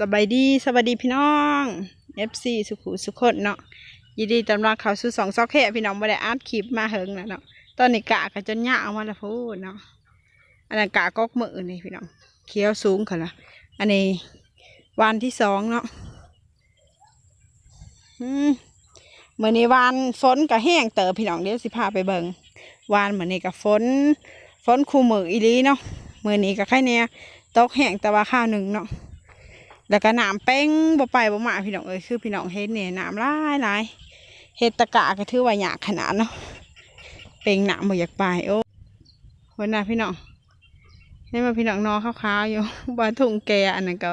สบายดีสวัสดีพี่น้อง FC สุขุสุขคนเนาะยินดีต้อนรับเข้าสู่สองซอกแค่พี่น้องบ่ได้อัดคลิปมาเฮิงแล้วเนาะตอนนี้กะก็จนยามาล้วพูดเนาะอันนั้นกะกอกมือนี่พี่น้องเขียวสูงค่ะละอันนี้วันที่สองเนาะอืมเมื่อนี้วันฝนก็แห้งเตอพี่น้องเดี๋ยวสิพาไปเบิงวานเหมือนในก็ฝนฝนคู่มืออีลีเนาะมือนี้ก็แค่เนี้ยตกแห้งแต่ว่าข้าวหนึ่งเนาะ แล้วก็น้ำเป้งบ่ไปบ่มาพี่น้องเอ้ยคือพี่น้องเฮ็ดเนี่ยน้ำลายลายเฮ็ดตะกะก็ถือว่าหยากขนาดเนาะเป้งน้ำบ่อยากไปโอ้วันน่ะพี่น้องให้มาพี่น้องนอนขาวๆอยู่บ้านทุ่งแกอันนั้นก็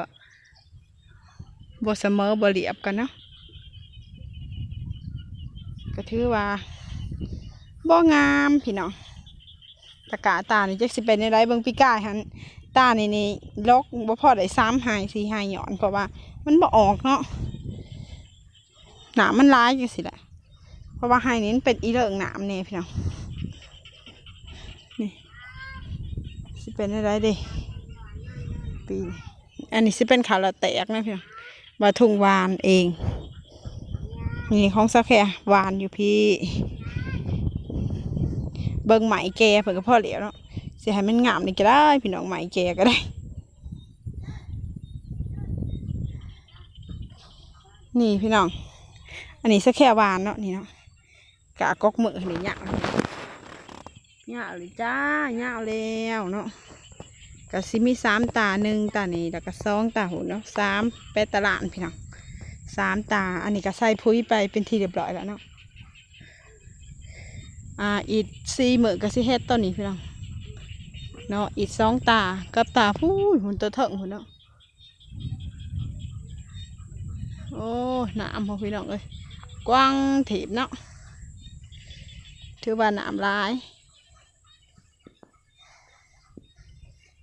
บ่เสมอบ่เรียบกันเนาะก็ถือว่าบ่งามพี่น้องตะกะตานี่จักสิเป็นในไรเบิ่งพี่กายหัน ตานี่นี่ลกบ่พอได้ซ้ำหายสี่หายหย่อนเพราะว่า มันบ่ออกเนาะหนามมันร้ายอยู่สิแหละเพราะว่าหายนี้นเป็นอีเลิงหนามเนี่ยพี่น้องนี่สิเป็นอะไรดิปีอันนี้สิเป็นขาวละแตกนะพี่น้องว่าทุ่งวานเองนี่ของสักแค่วานอยู่พี่ เบิ่งไหมแกเพิ่นก็พอเหลียวเนาะ สิให้มันงามนี่ก็ได้ พี่น้องใหม่แกก็ได้นี่พี่น้อง อันนี้สักแค่วานเนาะนี่เนาะกะกอกมือนี่ยาวเลยาวเลยจ้ายาวแล้วเนาะกะสิมีสามตาหนึ่งตานี่แล้วก็สองตาหูเนาะสามแปดตลานพี่น้องสามตา อันนี้ก็ใส่พุ้ยไปเป็นทีเรียบร้อยแล้วเนาะอ่าอีกสี่มือก็สิเฮ็ดต้นนี้พี่น้อง เนาะอีกสองตากับตาพูดหุ่นตัวเถิงหุ่นเนาะโอ้หนามพอพี่น้องเอ้ยกว้างถีบเนาะถือว่าหนามหลาย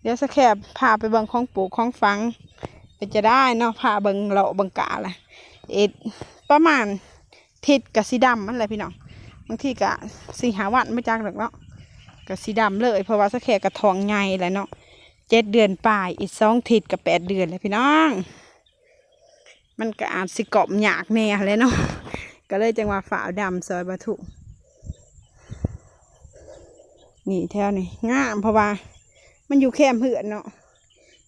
เดี๋ยวสักแคบพาไปเบิงของปลูกของฟังไปจะได้เนาะพาเบิงเลาะเบิงกาแหละเอ็ดประมาณทิศกับสีดำมันแหละพี่น้องบางทีกะสีหาวันไม่จักหรอกเนาะ ก็สีดำเลย เพราะว่าสักแค่กระทองไงแหล้วเนาะเจ็ดเดือนปลายอีกสองทิศกับแปดเดือนเลยพี่น้อง มันก็อาจสิกาะหยากแน่เลยเนาะก็เลยจังหว่าฝาวดำซอยบรรทุนี่แถวนี่งามเพราะว่า มันอยู่แคมเหือนเนาะ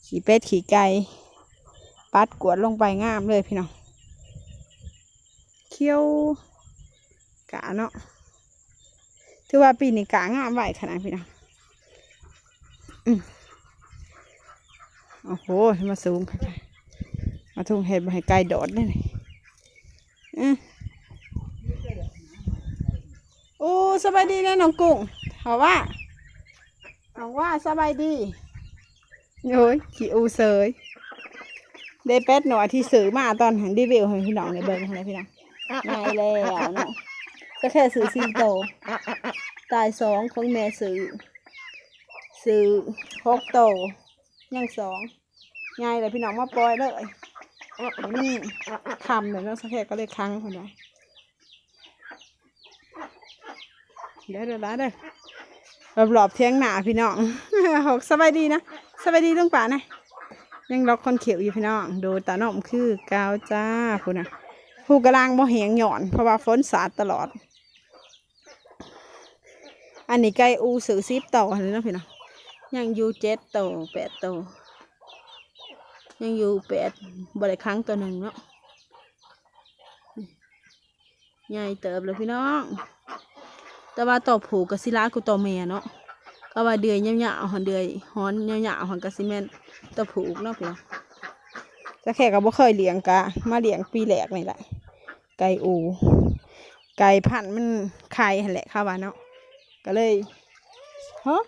ขี่เป็ดขี่ไก่ปัดกวดลงไปงามเลยพี่น้องเคี้ยวกะเนาะ ถือว่าปีนี้กางามไหวขนาดพี่น้องอโอ้โห มาสูงค่ะมาทุ่งเห็ดมาให้ไก่โดดเลยอืมโอ้สบายดีนะน้องกุ้งเขาว่าเขาว่าสบายดีโอ้ยขี่อูเสยได้เป็ดหน่อยที่ซื้อมาตอนหันรีวิวให้พี่น้องในเบิ้งให้พี่น้องง่ายแล้วเนาะ ก็แค่ซื้อซีโต ตายสองของแม่ซื้อซื้อหกโตยังสองยายเลยพี่น้องมาปล่อยเลยนี่คำเลยเนาะสักแค่ก็เลยค้างคนไว้เดี๋ยวเดี๋ยวเด้อรอบรอบเที่ยงหนาพี่น้องหกสบายดีนะสบายดีลุงป่านะยังล็อกคนเขียวอยู่พี่น้องดูตาหน่อมคือกาวจ้าคุณนะผู้กำลังบ่เหียงหย่อน เพราะว่าฝนสาดตลอด อันนี้ไก่อูสือซิบโตวเลยนะพี่น้องยังอยู่เจ็ดโตวแปดโตวยังอยู่แปดบริครั้งตัวหนึ่งเนาะใหญ่เติบเลยพี่น้อง แต่ว่าต่อผูกกับศิลากูต่อเมียเนาะก็ว่าเดือยเงาๆหันเดือยฮ้อนเงาๆหันกะซิเมนต่อผูกเนาะพี่น้องจะแค่ก็บ่เคยเลี้ยงกะมาเลี้ยงปีแรกนี่แหละไก่อู ไก่พันธุ์มันไข่หั่นแหละค่ะว่าเนาะ ก็เลยฮะ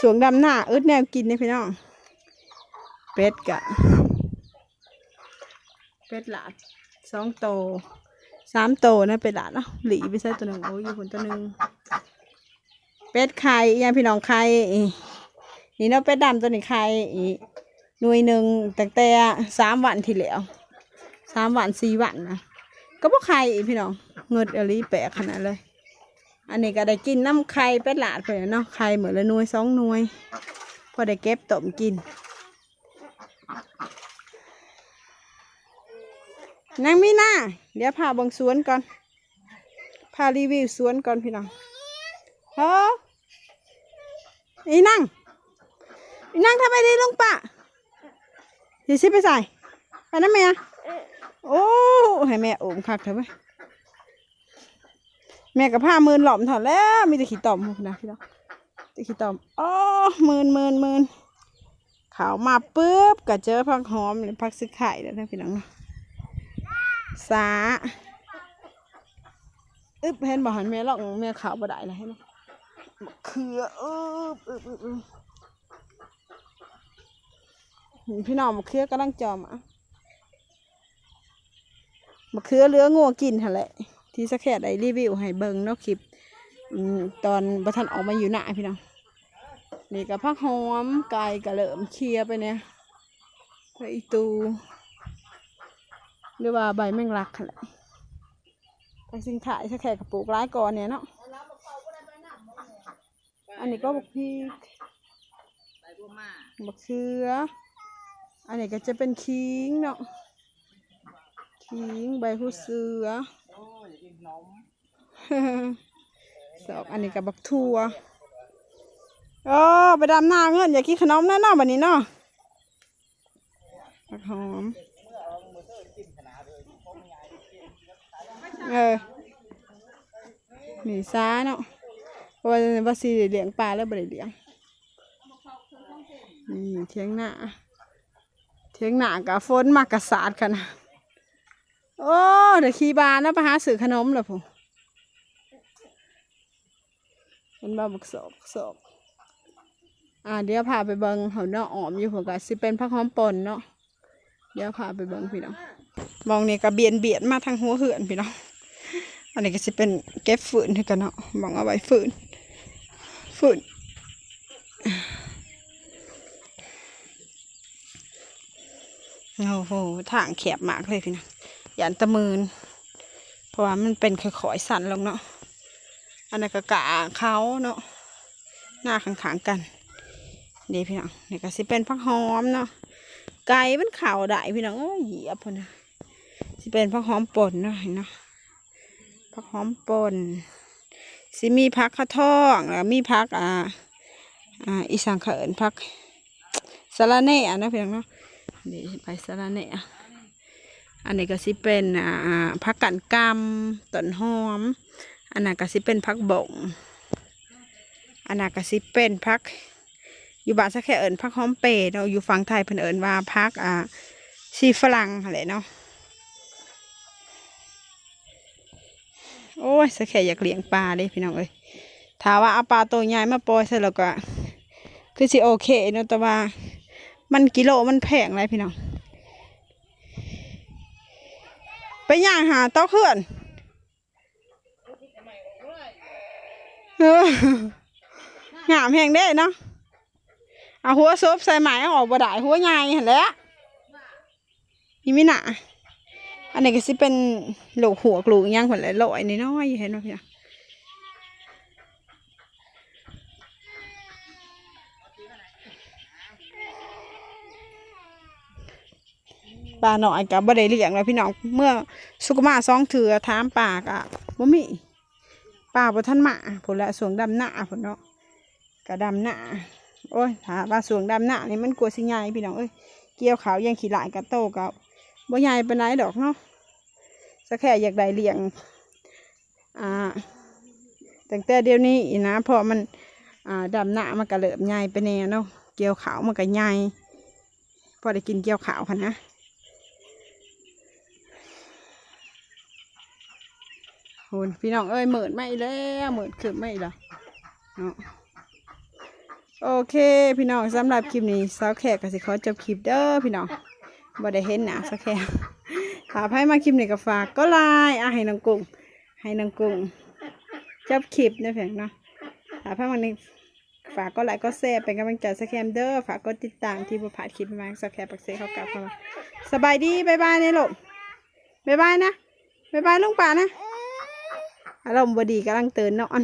สวงดำหน้าอึดแนวกินเนี่ยพี่น้อง เป็ดกะ เป็ดหลาดสองโตสามโตนะเป็ดหลาดเนาะหลีไปใส่ตัวหนึ่งโอ้ยอยู่คนตัวหนึ่งเป็ดไข่อีกอย่างพี่น้องไข่อีนี่เนาะเป็ดดำตัวนี้ไข่อีหน่วยหนึ่งตั้งแต่สามวันที่แล้วสามวันสี่วันนะก็บ่ไข่พี่น้องเงิดอะไรแปลกขนาดเลย อันนี้ก็ได้กินน้ำไข่เป็ดหลาดไปเนาะไข่เหมือนละหน่วยสองหน่วย พอได้เก็บต้มกินนางมีหน้าเดี๋ยวพาบังสวนก่อนพารีวิวสวนก่อนพี่น้องเฮ้ออีนั่งอีนั่งทำไมดีลุงปะเดี๋ยวสิไปใส่ไปนะแม่โอ้ให้แม่โอมคักเถอะไหม แม่กับผ้ามืนหล่อมถอดแล้วมีแต่ขี้ต่อมนะพี่น้องแต่ขี้ต่อมอ๋อมืนมืนมืนขาวมาปุ๊บก็เจอผักหอมหรือผักซึกไข่แล้วนะพี่น้องเนาะสาอึบเห็นบ่หันแม่ลองแม่ขาวบ่ได้เลยเห็นไหมะเขืออึบอึบอึบอึบพี่น้องมะเขือกำลังจอมอะมะเขือเลืองัวกินหั่นแหละ ที่สแคดได้รีวิวให้เบิ่งเนาะคลิปตอนบัทันออกมาอยู่หน้าพี่น้องนี่กับผักหอมไก่กระเหลิมเคลียไปเนี่ยไปอีตู หรือว่าใบแมงลักหั่นแหละไปสิงขายสแคดกับปลูกร้ายก่อนเนี่ยเนาะอันนี้ก็บักพริกบักเขือ อันนี้ก็จะเป็นคิงเนาะขิงใบหูเสือ สอกอันนี้กับบักทัวโอ้ไปดำหน้าเงินอย่ากินขนมแน่นอนบันนี้เนาะบักหอม เออมีซ้าเนาะเพราะว่าว่าสีเลี้ยงปลาแล้วบริเลี้ยงนี่เทียงหน้าเทียงหน้ากับฝนมากระสาดกันนะ โอ้เดี๋ยวขี่บานนะไปหาซื้อขนมเหรอผมเป็นบ้าบักศอกศอกอ่าเดี๋ยวพาไปเบิงเขาเนาะออมอยู่ผมก็สิเป็นผักหอมปนเนาะเดี๋ยวพาไปเบิงพี่น้องมองนี่ก็เบียนเบียนมาทางหัวเหือนพี่น้องอันนี้ก็สิเป็นเก็บฝืนให้กันเนาะมองเอาไว้ฝืนฝืนโอ้โหทางแคบมากเลยพี่น้อง ยันตะมืนเพราะว่ามันเป็นค่อยๆสั่นลงเนาะอันนั้นก็กะเขาเนาะหน้าข้างๆกันนี่พี่น้องนี่ก็สิเป็นผักหอมเนาะไก่มันเข่าได้พี่น้องเอ้ยเหยียบพอนะสิเป็นผักหอมป่นเนาะเนาะผักหอมป่นสิมีผักข้าวทองแล้วมีผักอ่าอ่าอีสังเขินผักสะระแหน่นะพี่น้องเนาะนี่ไปสะระแหน่ อันนี้ก็สิเป็นอ่าผักกันกำต้นหอม อันนั้นก็สิเป็นผักบงอันนั้นก็สิเป็นผักอยู่บ้านสักแค่เอิญผักหอมเปรย์เนาะอยู่ฝั่งไทยเพิ่นเอิญว่าผักอ่าชีฝรั่งอะไรเนาะโอ้ยสักแค่อยากเลี้ยงปลาเลยพี่น้องเอ้ยถ้าว่าเอาปลาตัวใหญ่มาปล่อยเสร็จแล้วก็คือสิโอเคเนาะแต่ว่ามันกิโลมันแพงเลยพี่น้อง ไปย่างหาเต้าเขื่อนเอองามแหงได้เนาะเอาหัวซบใส่ไหมเอาออกบ่ได้หัวใหญ่เห็นแหล้วนี่ไม่หนาอันนี้ก็สิเป็นโหลกหัวกลูกย่างผลไม้ลอยนิดน้อยเห็นไหมพี่น้อง ปลาหน่อยกับบ่ได้เลี้ยงแล้วพี่น้องเมื่อสุกมาสองเถือถามปากอะบ่มีปลาบ่ทันมาผลละสวงดำหน้าผลเนาะกะดำหน้าโอ้ยถาปลาสวงดำหน้านี่มันกลัวสิใหญ่พี่น้องเอ้ยเกี่ยวขาวยังขี้หลายกะโตกับบ่ใหญ่ปานไหนดอกเนาะสักแค่อยากได้เลี้ยงอ่าตั้งแต่เดี๋ยวนี้นะเพราะมันอ่าดำหน้ามันก็เริ่มใหญ่ไปแน่เนาะเกี่ยวขาวมันก็ใหญ่พอได้กินเกี่ยวขาวค่ะนะ โหนพี่น้องเอ้ยเหมือนไม่แล้วเหมือนขึ้นไม่แล้วเนาะโอเค พี่น้องสำหรับคลิปนี้สาวแขกก็สิขอจบคลิปเด้อพี่น้องบ่ได้เห็นหนาสาวแขกถ้าใครมาคลิปนี้ก็ฝากก็ไลน์อะให้น้องกุ้งให้น้องกุ้งจบคลิปนะเพียงเนาะถ้าใครมานี้ฝากก็ไลค์ก็แชร์เป็นกำลังใจสาวแคมเด้อฝากกดติดตามที่บุพาคลิปมาสาวแคมปักเซ่เขากลับมาสบายดีบายบายเนี่ยลูกบายบายนะบายบายลุงป่านะ อารมณ์บดีกำลังตื่นนอน